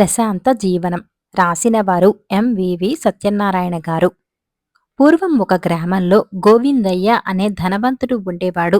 ప్రశాంత జీవనం రాసినవారు ఎంవివి సత్యనారాయణ గారు. పూర్వం ఒక గ్రామంలో గోవిందయ్య అనే ధనవంతుడు ఉండేవాడు.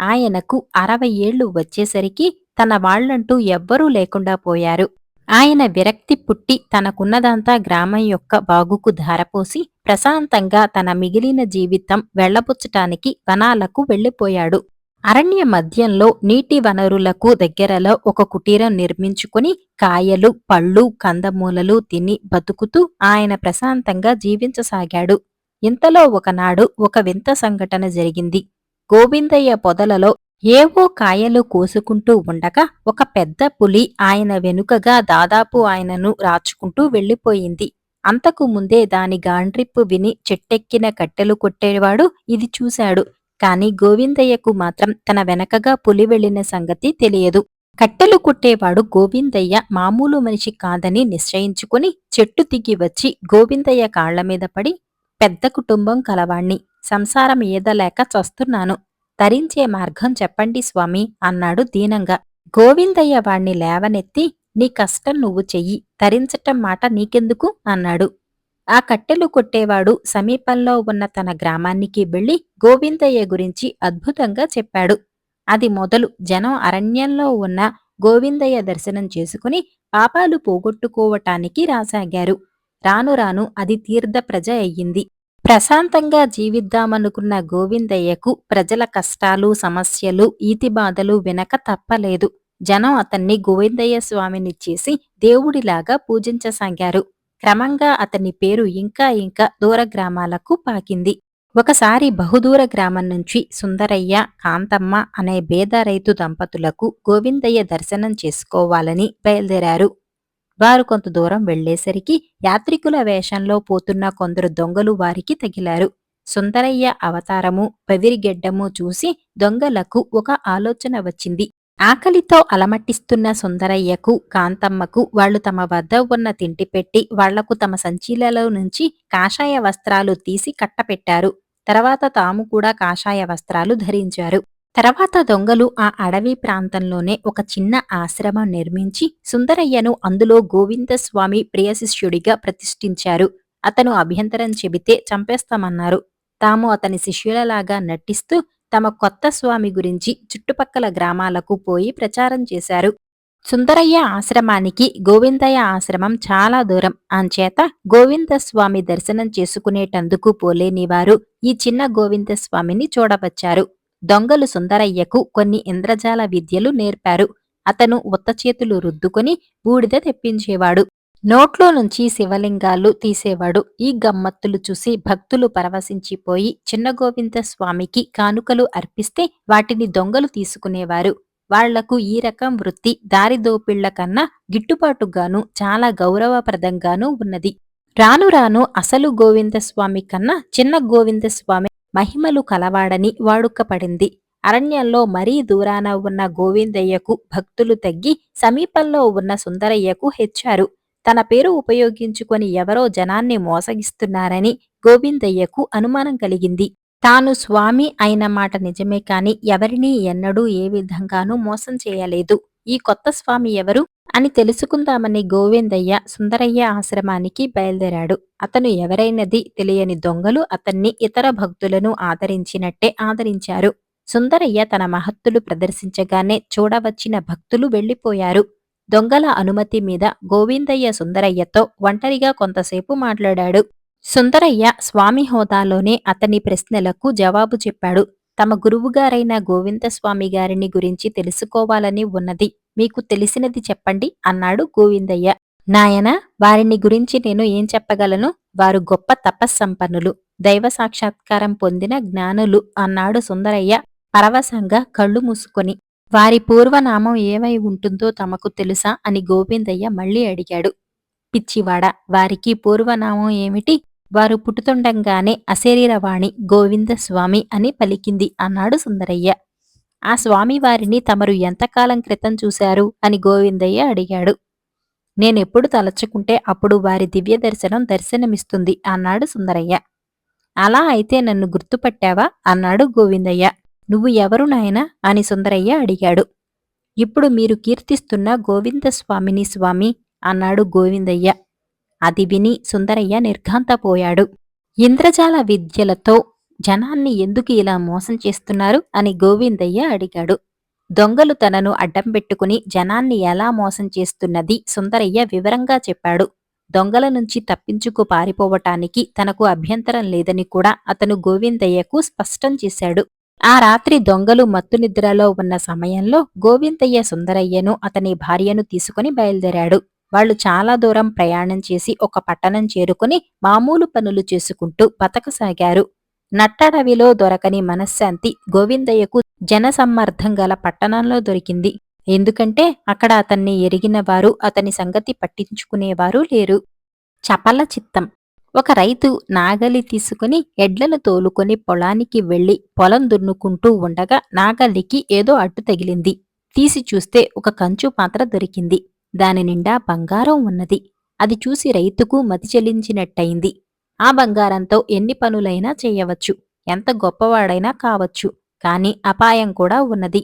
ఆయనకు అరవై ఏళ్ళు వచ్చేసరికి తన వాళ్ళంటూ ఎవ్వరూ లేకుండా పోయారు. ఆయన విరక్తి పుట్టి తనకున్నదంతా గ్రామం యొక్క బాగుకు ధారపోసి ప్రశాంతంగా తన మిగిలిన జీవితం వెళ్ళపుచ్చటానికి వనాలకు వెళ్ళిపోయాడు అరణ్య మధ్యంలో నీటి వనరులకు దగ్గరలో ఒక కుటీరం నిర్మించుకుని కాయలు పళ్ళు కందమూలలు తిని బతుకుతూ ఆయన ప్రశాంతంగా జీవించసాగాడు. ఇంతలో ఒకనాడు ఒక వింత సంఘటన జరిగింది. గోవిందయ్య పొదలలో ఏవో కాయలు కోసుకుంటూ ఉండగా ఒక పెద్ద పులి ఆయన వెనుకగా దాదాపు ఆయనను రాచుకుంటూ వెళ్ళిపోయింది అంతకు ముందే దాని గాండ్రిప్పు విని చెట్టెక్కిన కట్టెలు కొట్టేవాడు ఇది చూశాడు. కాని గోవిందయ్యకు మాత్రం తన వెనకగా పులి వెళ్ళిన సంగతి తెలియదు. కట్టెలు కొట్టేవాడు గోవిందయ్య మామూలు మనిషి కాదని నిశ్చయించుకుని చెట్టు దిగి వచ్చి గోవిందయ్య కాళ్ళ మీద పడి పెద్ద కుటుంబం కలవాణ్ణి సంసారం ఈదలేక చస్తున్నాను. తరించే మార్గం చెప్పండి స్వామి అన్నాడు దీనంగా. గోవిందయ్య వాణ్ణి లేవనెత్తి నీ కష్టం నువ్వు చెయ్యి తరించటం మాట నీకెందుకు? అన్నాడు. ఆ కట్టెలు కొట్టేవాడు సమీపంలో ఉన్న తన గ్రామానికి వెళ్ళి గోవిందయ్య గురించి అద్భుతంగా చెప్పాడు. అది మొదలు జనం అరణ్యంలో ఉన్న గోవిందయ్య దర్శనం చేసుకుని పాపాలు పోగొట్టుకోవటానికి రాసాగారు. రాను రాను అది తీర్థ ప్రజ అయ్యింది. ప్రశాంతంగా జీవిద్దామనుకున్న గోవిందయ్యకు ప్రజల కష్టాలు సమస్యలు ఈతిబాధలు వినక తప్పలేదు. జనం అతన్ని గోవిందయ్య స్వామిని చేసి దేవుడిలాగా పూజించసాగారు. క్రమంగా అతని పేరు ఇంకా ఇంకా దూర గ్రామాలకు పాకింది. ఒకసారి బహుదూర గ్రామం నుంచి సుందరయ్య కాంతమ్మ అనే బేద రైతు దంపతులకు గోవిందయ్య దర్శనం చేసుకోవాలని బయలుదేరారు. వారు కొంత దూరం వెళ్ళేసరికి యాత్రికుల వేషంలో పోతున్న కొందరు దొంగలు వారికి తగిలారు. సుందరయ్య అవతారము పవిరిగెడ్డము చూసి దొంగలకు ఒక ఆలోచన వచ్చింది. ఆకలితో అలమటిస్తున్న సుందరయ్యకు కాంతమ్మకు వాళ్ళు తమ వద్ద ఉన్న తింటి పెట్టి వాళ్ళకు తమ సంచీలలో నుంచి కాషాయ వస్త్రాలు తీసి కట్టపెట్టారు. తర్వాత తాము కూడా కాషాయ వస్త్రాలు ధరించారు. తర్వాత దొంగలు ఆ అడవి ప్రాంతంలోనే ఒక చిన్న ఆశ్రమం నిర్మించి సుందరయ్యను అందులో గోవిందస్వామి ప్రియశిష్యుడిగా ప్రతిష్ఠించారు. అతను అభ్యంతరం చెబితే చంపేస్తామన్నారు. తాము అతని శిష్యులలాగా నటిస్తూ తమ కొత్త స్వామి గురించి చుట్టుపక్కల గ్రామాలకు పోయి ప్రచారం చేశారు. సుందరయ్య ఆశ్రమానికి గోవిందయ్య ఆశ్రమం చాలా దూరం. అంచేత గోవిందస్వామి దర్శనం చేసుకునేటందుకు పోలేని వారు ఈ చిన్న గోవిందస్వామిని చూడవచ్చారు. దొంగలు సుందరయ్యకు కొన్ని ఇంద్రజాల విద్యలు నేర్పారు. అతను ఉత్తచేతులు రుద్దుకొని బూడిద తెప్పించేవాడు. నోట్లో నుంచి శివలింగాలు తీసేవాడు. ఈ గమ్మత్తులు చూసి భక్తులు పరవశించిపోయి చిన్న గోవింద స్వామికి కానుకలు అర్పిస్తే వాటిని దొంగలు తీసుకునేవారు. వాళ్ళకు ఈ రకం వృత్తి దారిదోపిళ్ళ కన్నా గిట్టుబాటుగాను చాలా గౌరవప్రదంగానూ ఉన్నది. రాను రాను అసలు గోవిందస్వామి కన్నా చిన్న గోవిందస్వామి మహిమలు కలవాడని వాడుకపడింది. అరణ్యంలో మరీ దూరాన ఉన్న గోవిందయ్యకు భక్తులు తగ్గి సమీపంలో ఉన్న సుందరయ్యకు హెచ్చారు. తన పేరు ఉపయోగించుకొని ఎవరో జనాన్ని మోసగిస్తున్నారని గోవిందయ్యకు అనుమానం కలిగింది. తాను స్వామి అయిన మాట నిజమే కాని ఎవరినీ ఎన్నడూ ఏ విధంగానూ మోసం చేయలేదు. ఈ కొత్త స్వామి ఎవరు అని తెలుసుకుందామని గోవిందయ్య సుందరయ్య ఆశ్రమానికి బయలుదేరాడు. అతను ఎవరైనది తెలియని దొంగలు అతన్ని ఇతర భక్తులను ఆదరించినట్టే ఆదరించారు. సుందరయ్య తన మహత్తులు ప్రదర్శించగానే చూడవచ్చిన భక్తులు వెళ్ళిపోయారు దొంగల అనుమతి మీద గోవిందయ్య సుందరయ్యతో ఒంటరిగా కొంతసేపు మాట్లాడాడు. సుందరయ్య స్వామి హోదాలోనే అతని ప్రశ్నలకు జవాబు చెప్పాడు. తమ గురువుగారైన గోవిందస్వామి గారిని గురించి తెలుసుకోవాలని ఉన్నది. మీకు తెలిసినది చెప్పండి అన్నాడు గోవిందయ్య. నాయన వారిని గురించి నేను ఏం చెప్పగలను? వారు గొప్ప తపస్సంపన్నులు దైవ సాక్షాత్కారం పొందిన జ్ఞానులు అన్నాడు సుందరయ్య పరవశంగా కళ్ళు మూసుకొని. వారి పూర్వనామం ఏమై ఉంటుందో తమకు తెలుసా? అని గోవిందయ్య మళ్ళీ అడిగాడు. పిచ్చివాడ వారికి పూర్వనామం ఏమిటి? వారు పుట్టుతుండగానే అశరీరవాణి గోవిందస్వామి అని పలికింది అన్నాడు సుందరయ్య. ఆ స్వామివారిని తమరు ఎంతకాలం క్రితం చూశారు? అని గోవిందయ్య అడిగాడు. నేనెప్పుడు తలచుకుంటే అప్పుడు వారి దివ్య దర్శనం దర్శనమిస్తుంది అన్నాడు సుందరయ్య. అలా అయితే నన్ను గుర్తుపట్టావా? అన్నాడు గోవిందయ్య. నువ్వు ఎవరు నాయనా? అని సుందరయ్య అడిగాడు. ఇప్పుడు మీరు కీర్తిస్తున్న గోవిందస్వామిని స్వామి అన్నాడు గోవిందయ్య. అది విని సుందరయ్య నిర్ఘాంతపోయాడు. ఇంద్రజాల విద్యలతో జనాన్ని ఎందుకు ఇలా మోసం చేస్తున్నారు? అని గోవిందయ్య అడిగాడు. దొంగలు తనను అడ్డం పెట్టుకుని జనాన్ని ఎలా మోసం చేస్తున్నది సుందరయ్య వివరంగా చెప్పాడు. దొంగల నుంచి తప్పించుకు పారిపోవటానికి తనకు అభ్యంతరం లేదని కూడా అతను గోవిందయ్యకు స్పష్టం చేశాడు. ఆ రాత్రి దొంగలు మత్తునిద్రలో ఉన్న సమయంలో గోవిందయ్య సుందరయ్యను అతని భార్యను తీసుకుని బయలుదేరాడు. వాళ్ళు చాలా దూరం ప్రయాణం చేసి ఒక పట్టణం చేరుకుని మామూలు పనులు చేసుకుంటూ బతకసాగారు. నట్టడవిలో దొరకని మనశ్శాంతి గోవిందయ్యకు జనసమ్మర్థం గల పట్టణంలో దొరికింది. ఎందుకంటే అక్కడ అతన్ని ఎరిగిన వారు అతని సంగతి పట్టించుకునేవారు లేరు. చపల చిత్తం. ఒక రైతు నాగలి తీసుకుని ఎడ్లను తోలుకొని పొలానికి వెళ్ళి పొలం దున్నుకుంటూ ఉండగా నాగలికి ఏదో అడ్డు తగిలింది. తీసి చూస్తే ఒక కంచు పాత్ర దొరికింది. దాని నిండా బంగారం ఉన్నది. అది చూసి రైతుకు మతి చెల్లించినట్టయింది. ఆ బంగారంతో ఎన్ని పనులైనా చేయవచ్చు. ఎంత గొప్పవాడైనా కావచ్చు. కాని అపాయం కూడా ఉన్నది.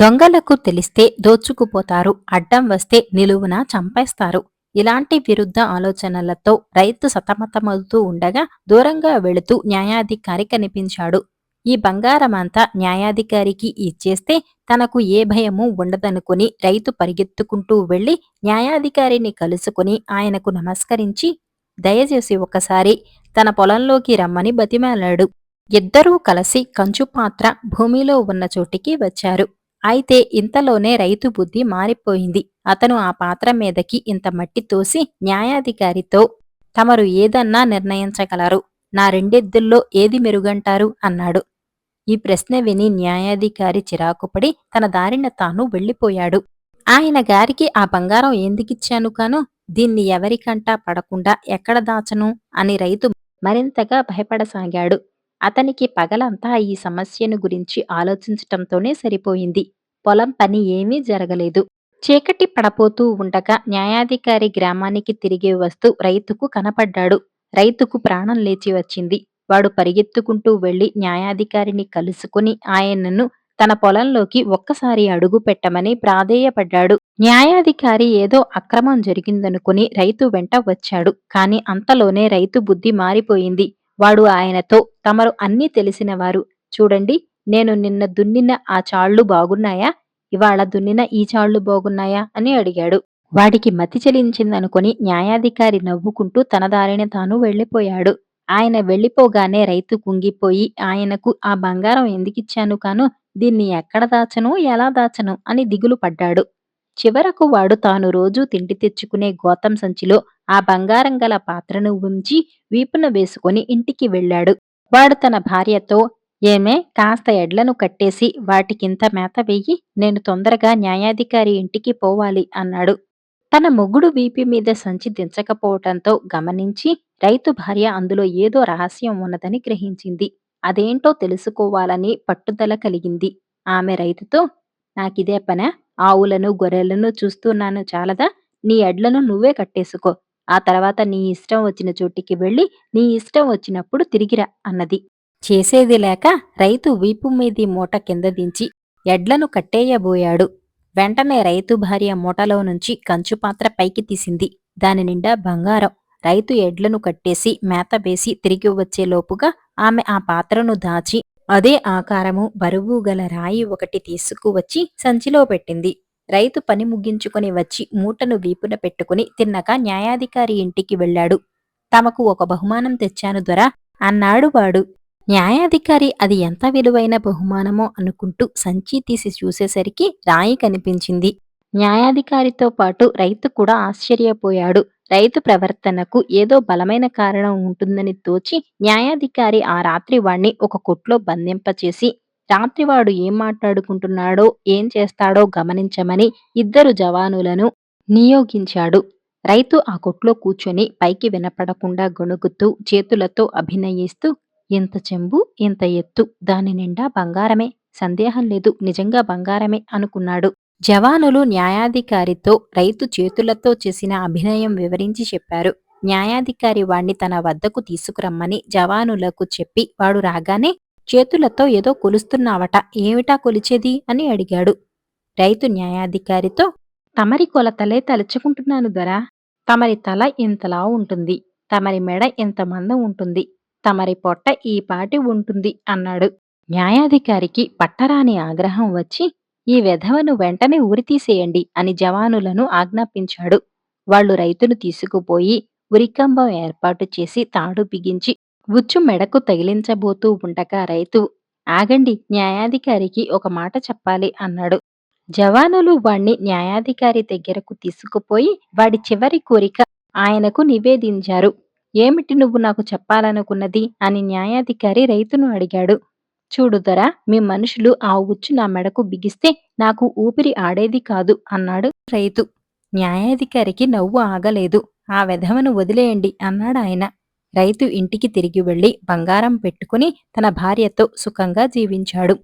దొంగలకు తెలిస్తే దోచుకుపోతారు. అడ్డం వస్తే నిలువున చంపేస్తారు. ఇలాంటి విరుద్ధ ఆలోచనలతో రైతు సతమతమవుతూ ఉండగా దూరంగా వెళుతూ న్యాయాధికారి కనిపించాడు. ఈ బంగారమంతా న్యాయాధికారికి ఇచ్చేస్తే తనకు ఏ భయము ఉండదనుకుని రైతు పరిగెత్తుకుంటూ వెళ్ళి న్యాయాధికారిని కలుసుకుని ఆయనకు నమస్కరించి దయచేసి ఒకసారి తన పొలంలోకి రమ్మని బతిమాలాడు. ఇద్దరూ కలిసి కంచుపాత్ర భూమిలో ఉన్న చోటికి వచ్చారు. అయితే ఇంతలోనే రైతు బుద్ధి మారిపోయింది. అతను ఆ పాత్ర మీదకి ఇంత మట్టి తోసి న్యాయాధికారితో తమరు ఏదన్నా నిర్ణయించగలరు. నా రెండెద్దుల్లో ఏది మెరుగంటారు? అన్నాడు. ఈ ప్రశ్న విని న్యాయాధికారి చిరాకుపడి తన దారిన తాను వెళ్ళిపోయాడు. ఆయన గారికి ఆ బంగారం ఎందుకిచ్చాను కాను దీన్ని ఎవరికంటా పడకుండా ఎక్కడ దాచను? అని రైతు మరింతగా భయపడసాగాడు. అతనికి పగలంతా ఈ సమస్యను గురించి ఆలోచించటంతోనే సరిపోయింది. పొలం పని ఏమీ జరగలేదు. చీకటి పడపోతూ ఉండగా న్యాయాధికారి గ్రామానికి తిరిగి వస్తూ రైతుకు కనపడ్డాడు. రైతుకు ప్రాణం లేచి వచ్చింది. వాడు పరిగెత్తుకుంటూ వెళ్ళి న్యాయాధికారిని కలుసుకుని ఆయనను తన పొలంలోకి ఒక్కసారి అడుగు పెట్టమని ప్రాధేయపడ్డాడు. న్యాయాధికారి ఏదో అక్రమం జరిగిందనుకుని రైతు వెంట వచ్చాడు. కాని అంతలోనే రైతు బుద్ధి మారిపోయింది. వాడు ఆయనతో తమరు అన్నీ తెలిసినవారు. చూడండి నేను నిన్న దున్నిన ఆ చాళ్ళు బాగున్నాయా? ఇవాళ దున్నిన ఈ చాళ్ళు బాగున్నాయా? అని అడిగాడు. వాడికి మతి చెలించిందనుకుని న్యాయాధికారి నవ్వుకుంటూ తన దారిని తాను వెళ్ళిపోయాడు ఆయన వెళ్ళిపోగానే రైతు కుంగిపోయి ఆయనకు ఆ బంగారం ఎందుకిచ్చాను కాను దీన్ని ఎక్కడ దాచను? ఎలా దాచను? అని దిగులు పడ్డాడు. చివరకు వాడు తాను రోజూ తిండి తెచ్చుకునే గోతం సంచిలో ఆ బంగారం గల పాత్రను ఉంచి వీపున వేసుకుని ఇంటికి వెళ్ళాడు. వాడు తన భార్యతో ఏమే కాస్త ఎడ్లను కట్టేసి వాటికింత మేత వెయ్యి నేను తొందరగా న్యాయాధికారి ఇంటికి పోవాలి అన్నాడు. తన మొగుడు వీపి మీద సంచి దించకపోవటంతో గమనించి రైతు భార్య అందులో ఏదో రహస్యం ఉన్నదని గ్రహించింది. అదేంటో తెలుసుకోవాలని పట్టుదల కలిగింది ఆమె రైతుతో నాకిదే పన? ఆవులను గొర్రెలను చూస్తున్నాను చాలదా? నీ ఎడ్లను నువ్వే కట్టేసుకో. ఆ తర్వాత నీ ఇష్టం వచ్చిన చోటికి వెళ్ళి నీ ఇష్టం వచ్చినప్పుడు తిరిగిరా అన్నది. చేసేది లేక రైతు వీపు మీది మూట కింద దించి ఎడ్లను కట్టేయబోయాడు. వెంటనే రైతు భార్య మూటలో నుంచి కంచుపాత్ర పైకి తీసింది. దాని నిండా బంగారం. రైతు ఎడ్లను కట్టేసి మేత వేసి తిరిగి వచ్చేలోపుగా ఆమె ఆ పాత్రను దాచి అదే ఆకారము బరువు గల రాయి ఒకటి తీసుకువచ్చి సంచిలో పెట్టింది. రైతు పని ముగించుకొని వచ్చి మూటను వీపున పెట్టుకుని తిన్నక న్యాయాధికారి ఇంటికి వెళ్ళాడు. తమకు ఒక బహుమానం తెచ్చాను దొర అన్నాడు వాడు. న్యాయాధికారి అది ఎంత విలువైన బహుమానమో అనుకుంటూ సంచి తీసి చూసేసరికి రాయి కనిపించింది. న్యాయాధికారితో పాటు రైతు కూడా ఆశ్చర్యపోయాడు. రైతు ప్రవర్తనకు ఏదో బలమైన కారణం ఉంటుందని తోచి న్యాయాధికారి ఆ రాత్రి వాణ్ణి ఒక కొట్లో బంధింపచేసి రాత్రివాడు ఏం మాట్లాడుకుంటున్నాడో ఏం చేస్తాడో గమనించమని ఇద్దరు జవానులను నియోగించాడు. రైతు ఆ కొట్లో కూర్చొని పైకి వినపడకుండా గొణుగుతూ చేతులతో అభినయిస్తూ ఇంత చెంబు ఇంత ఎత్తు దాని నిండా బంగారమే సందేహం లేదు నిజంగా బంగారమే అనుకున్నాడు. జవానులు న్యాయాధికారితో రైతు చేతులతో చేసిన అభినయం వివరించి చెప్పారు. న్యాయాధికారి వాణ్ణి తన వద్దకు తీసుకురమ్మని జవానులకు చెప్పి వాడు రాగానే చేతులతో ఏదో కొలుస్తున్నావట ఏమిటా కొలిచేది? అని అడిగాడు. రైతు న్యాయాధికారితో తమరి కొలతలే తలుచుకుంటున్నాను దొరా. తమరి తల ఇంతలా ఉంటుంది. తమరి మెడ ఇంత మందం ఉంటుంది. తమరి పొట్ట ఈ పాటి ఉంటుంది అన్నాడు. న్యాయాధికారికి పట్టరాని ఆగ్రహం వచ్చి ఈ వెధవను వెంటనే ఉరితీసేయండి అని జవానులను ఆజ్ఞాపించాడు. వాళ్ళు రైతును తీసుకుపోయి ఉరికంబం ఏర్పాటు చేసి తాడు బిగించి ఉచ్చు మెడకు తగిలించబోతూ ఉండగా రైతు ఆగండి న్యాయాధికారికి ఒక మాట చెప్పాలి అన్నాడు. జవానులు వాణ్ణి న్యాయాధికారి దగ్గరకు తీసుకుపోయి వాడి చివరి కోరిక ఆయనకు నివేదించారు. ఏమిటి నువ్వు నాకు చెప్పాలనుకున్నది? అని న్యాయాధికారి రైతును అడిగాడు. చూడుదరా మీ మనుషులు ఆ ఉచ్చు నా మెడకు బిగిస్తే నాకు ఊపిరి ఆడేది కాదు అన్నాడు రైతు. న్యాయాధికారికి నవ్వు ఆగలేదు. ఆ వెధవను వదిలేయండి అన్నాడు ఆయన. రైతు ఇంటికి తిరిగి వెళ్ళి బంగారం పెట్టుకుని తన భార్యతో సుఖంగా జీవించాడు.